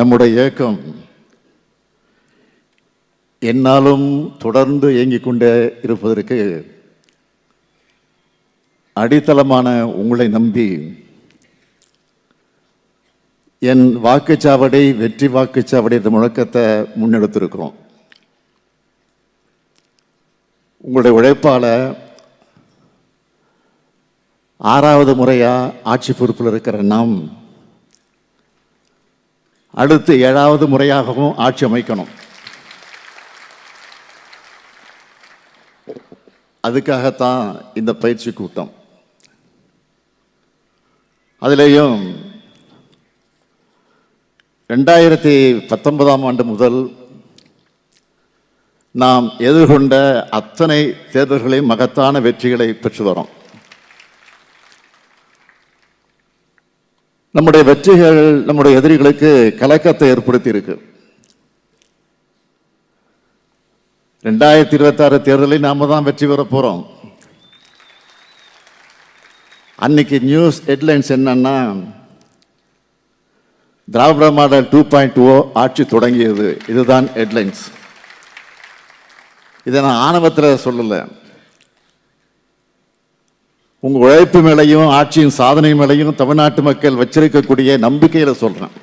நம்முடைய இயக்கம் என்னாலும் தொடர்ந்து இயங்கிக் கொண்டே இருப்பதற்கு அடித்தளமான உங்களை நம்பி என் வாக்குச்சாவடி வெற்றி வாக்குச்சாவடி என்ற முழக்கத்தை முன்னெடுத்திருக்கிறோம். உங்களுடைய உழைப்பால ஆறாவது முறையாக ஆட்சி பொறுப்பில் இருக்கிற நாம் அடுத்து ஏழாவது முறையாகவும் ஆட்சி அமைக்கணும். அதுக்காகத்தான் இந்த பயிற்சி கூட்டம். அதிலேயும் ரெண்டாயிரத்தி பத்தொன்பதாம் ஆண்டு முதல் நாம் எதிர்கொண்ட அத்தனை தேர்தல்களையும் மகத்தான வெற்றிகளை பெற்று வரோம் நம்முடைய வெற்றிகள் நம்முடைய எதிரிகளுக்கு கலக்கத்தை ஏற்படுத்தி இருக்கு ரெண்டாயிரத்தி இருபத்தி ஆறு தேர்தலில் நாம தான் வெற்றி பெற போறோம். அன்னைக்கு நியூஸ் ஹெட்லைன்ஸ் என்னன்னா Dravida model two point O ஆட்சி தொடங்கியது. இதுதான் ஹெட்லைன்ஸ். இதை நான் ஆணவத்தில் சொல்லலை. உங்கள் உழைப்பு மேலையும் ஆட்சியின் சாதனை மேலையும் தமிழ்நாட்டு மக்கள் வச்சிருக்கக்கூடிய நம்பிக்கையில் சொல்கிறேன்